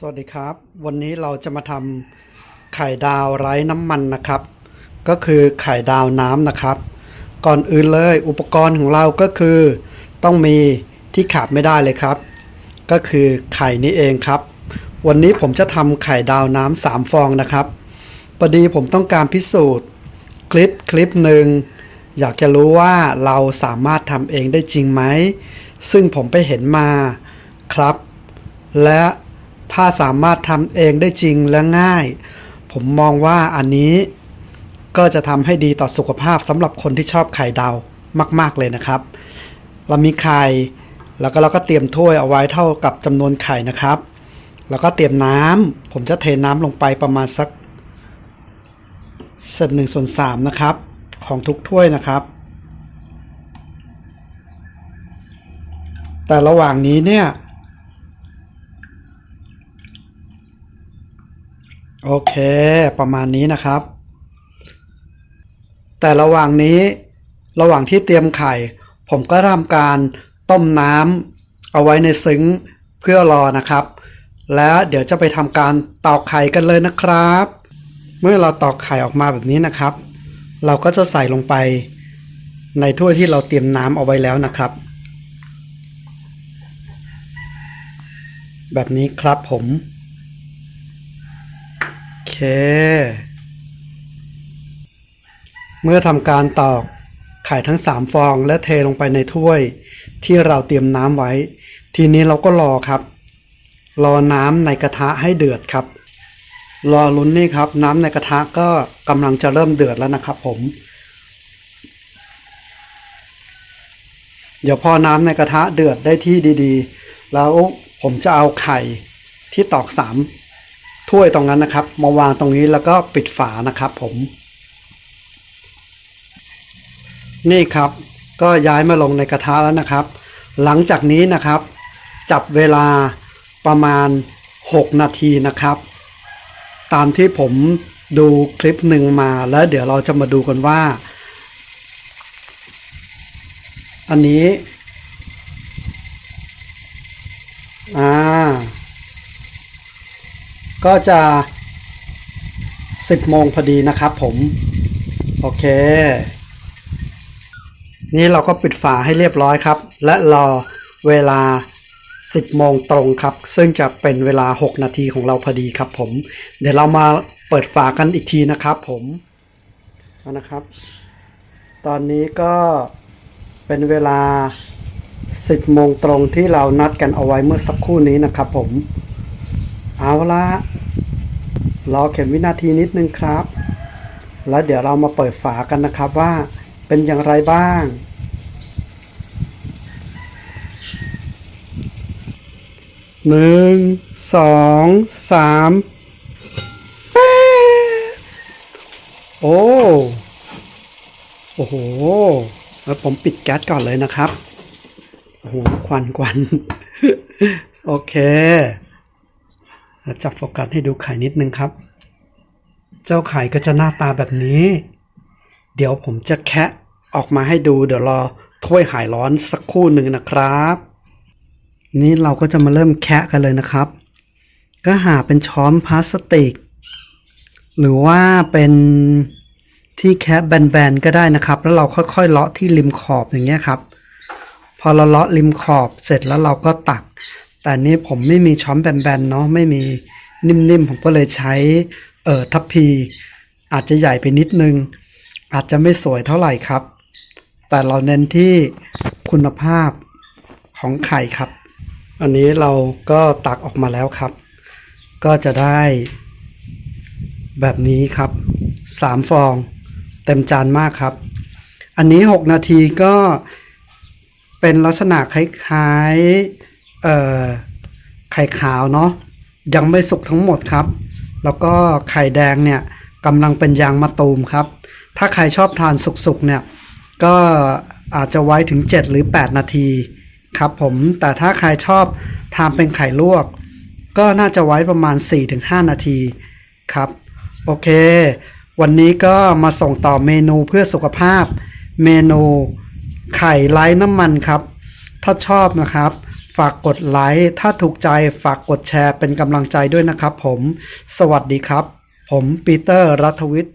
สวัสดีครับ วันนี้เราจะมาทำไข่ดาวไร้น้ำมันนะครับ ก็คือไข่ดาวน้ำนะครับ ก่อนอื่นเลยอุปกรณ์ของเราก็คือ ต้องมีที่ขาดไม่ได้เลยครับ ก็คือไข่นี้เองครับ วันนี้ผมจะทำไข่ดาวน้ำสามฟองนะครับพอดีผมต้องการพิสูจน์ คลิปคลิปหนึ่งอยากจะรู้ว่าเราสามารถทำเองได้จริงไหมซึ่งผมไปเห็นมาครับ และ ถ้าสามารถทำเองได้จริงและง่าย ผมมองว่าอันนี้ก็จะทำให้ดีต่อสุขภาพสำหรับคนที่ชอบไข่ดาวมาก ๆ เลยนะครับ เรามีไข่แล้วก็เราก็เตรียมถ้วยเอาไว้เท่ากับจำนวนไข่นะครับ แล้วก็เตรียมน้ำผมจะเทน้ำลงไปประมาณสักเศษหนึ่งส่วนสามนะครับ ของทุกถ้วยนะครับ แต่ระหว่างนี้เนี่ย โอเค ประมาณนี้นะครับ แต่ระหว่างนี้ระหว่างที่เตรียมไข่ ผมก็ทำการต้มน้ำเอาไว้ในซึ้งเพื่อรอนะครับ แล้วเดี๋ยวจะไปทำการตอกไข่กันเลยนะครับ เมื่อเราตอกไข่ออกมาแบบนี้นะครับ เราก็จะใส่ลงไปในถ้วยที่เราเตรียมน้ำเอาไว้แล้วนะครับ แบบนี้ครับผม เค เมื่อทำการตอกไข่ทั้งสามฟองและเทลงไปในถ้วย ที่เราเตรียมน้ำไว้ ทีนี้เราก็รอครับ รอน้ำในกระทะให้เดือดครับ รอลุ้นนี่ครับ น้ำในกระทะก็กำลังจะเริ่มเดือดแล้วนะครับผม เดี๋ยวพอน้ำในกระทะเดือดได้ที่ดี ๆ แล้วผมจะเอาไข่ที่ตอกสาม ถ้วยตรงนั้นนะครับ มาวางตรงนี้แล้วก็ปิดฝานะครับ ผม นี่ครับ ก็ย้ายมาลงในกระทะแล้วนะครับ หลังจากนี้นะครับ จับเวลาประมาณ 6 นาทีนะครับ ตามที่ผมดูคลิปหนึ่งมาแล้วเดี๋ยวเราจะมาดูกันว่า อันนี้ อ่า ก็จะสิบโมงพอดีนะครับผม โอเค นี่เราก็ปิดฝาให้เรียบร้อยครับ และรอเวลา 10โมงตรงครับ ซึ่งจะเป็นเวลา 6 นาทีของเราพอดีครับผม เดี๋ยวเรามาเปิดฝากันอีกทีนะครับผมนะครับ ตอนนี้ก็เป็นเวลา 10โมงตรงที่เรานัดกันเอาไว้เมื่อสักครู่นี้นะครับผม เอาละรอเข็มวินาทีนิดนึงครับ แล้วเดี๋ยวเรามาเปิดฝากันนะครับว่าเป็นอย่างไรบ้าง หนึ่ง สอง สามโอ้ โอ้โห แล้วผมปิดแก๊สก่อนเลยนะครับ โอ้โห ควันควัน โอเค จับโฟกัสให้ดูไข่นิดนึงครับ เจ้าไข่ก็จะหน้าตาแบบนี้ เดี๋ยวผมจะแคะออกมาให้ดู เดี๋ยวรอถ้วยหายร้อนสักครู่หนึ่งนะครับ นี่เราก็จะมาเริ่มแคะกันเลยนะครับ ก็หาเป็นช้อนพลาสติก หรือว่าเป็นที่แคะแบนๆก็ได้นะครับ แล้วเราค่อยๆเลาะที่ริมขอบอย่างเงี้ยครับ พอเราเลาะริมขอบเสร็จแล้วเราก็ตัก แต่นี่ผมไม่มีช้อนแบนๆเนาะไม่มีนิ่มๆ ผมก็เลยใช้เอ่อทัพพี อาจจะใหญ่ไปนิดนึง อาจจะไม่สวยเท่าไหร่ครับ แต่เราเน้นที่คุณภาพของไข่ครับ อันนี้เราก็ตักออกมาแล้วครับ ก็จะได้แบบนี้ครับสามฟอง เต็มจานมากครับ อันนี้หกนาทีก็เป็นลักษณะคล้ายๆเอ่อ ไข่ขาวเนาะยังไม่สุกทั้งหมดครับ แล้วก็ไข่แดงเนี่ยกำลังเป็นยางมะตูมครับ ถ้าใครชอบทานสุกๆเนี่ย ก็อาจจะไว้ถึง 7 หรือ 8 นาทีครับผม แต่ถ้าใครชอบทานเป็นไข่ลวก ก็น่าจะไว้ประมาณ 4-5 นาทีครับ โอเค วันนี้ก็มาส่งต่อเมนูเพื่อสุขภาพ เมนูไข่ไร้น้ำมันครับ ถ้าชอบนะครับ ฝากกดไลค์ ถ้าถูกใจฝากกดแชร์เป็นกำลังใจด้วยนะครับผม สวัสดีครับ ผมปีเตอร์รัฐวิทย์